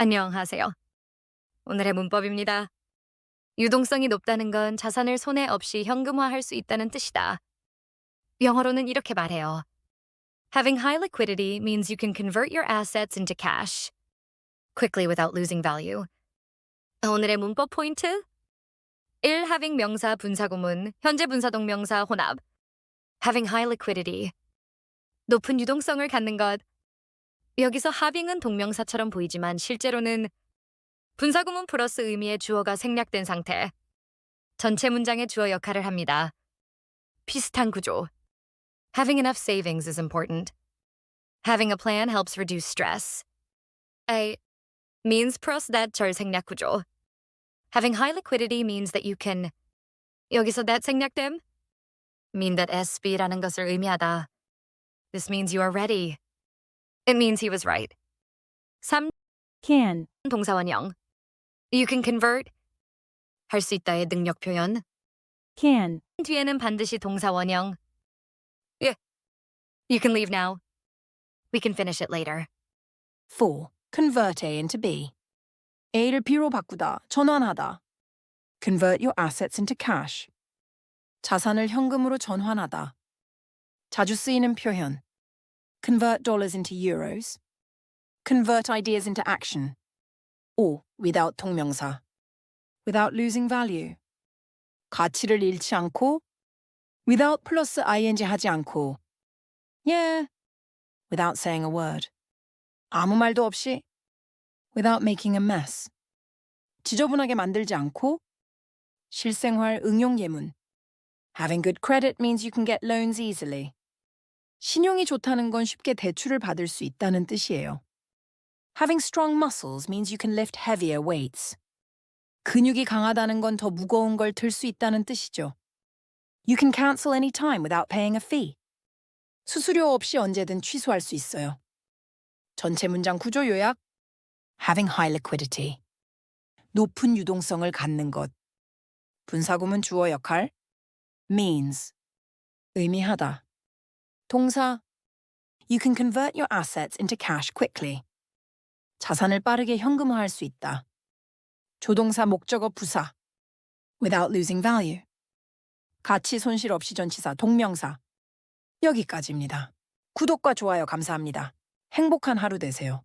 안녕하세요. 오늘의 문법입니다. 유동성이 높다는 건 자산을 손해 없이 현금화할 수 있다는 뜻이다. 영어로는 이렇게 말해요. Having high liquidity means you can convert your assets into cash quickly without losing value. 오늘의 문법 포인트 1. having 명사 분사 구문 현재 분사 동명사 혼합 having high liquidity 높은 유동성을 갖는 것 여기서 having은 동명사처럼 보이지만 실제로는 분사구문 플러스 의미의 주어가 생략된 상태. 전체 문장의 주어 역할을 합니다. 비슷한 구조. Having enough savings is important. Having a plan helps reduce stress. A means plus that 절 생략 구조. Having high liquidity means that you can 여기서 that 생략됨 mean that SB라는 것을 의미하다. This means you are ready. It means he was right. 3. can, 동사원형. You can convert. 할 수 있다의 능력 표현. can, 뒤에는 반드시 동사 원형. 예. You can leave now. We can finish it later. 4. Convert A into B. A를 B로 바꾸다, 전환하다. Convert your assets into cash. 자산을 현금으로 전환하다. 자주 쓰이는 표현. Convert dollars into euros. Convert ideas into action. or without 동명사. Without losing value. 가치를 잃지 않고 without 플러스 ing 하지 않고 yeah. without saying a word. 아무 말도 없이 without making a mess. 지저분하게 만들지 않고 실생활 응용 예문. Having good credit means you can get loans easily. 신용이 좋다는 건 쉽게 대출을 받을 수 있다는 뜻이에요. Having strong muscles means you can lift heavier weights. 근육이 강하다는 건 더 무거운 걸 들 수 있다는 뜻이죠. You can cancel any time without paying a fee. 수수료 없이 언제든 취소할 수 있어요. 전체 문장 구조 요약. Having high liquidity. 높은 유동성을 갖는 것. 분사구문 주어 역할. means. 의미하다. 동사. You can convert your assets into cash quickly. 자산을 빠르게 현금화할 수 있다. 조동사 목적어 부사. without losing value. 가치 손실 없이 전치사 동명사. 여기까지입니다. 구독과 좋아요 감사합니다. 행복한 하루 되세요.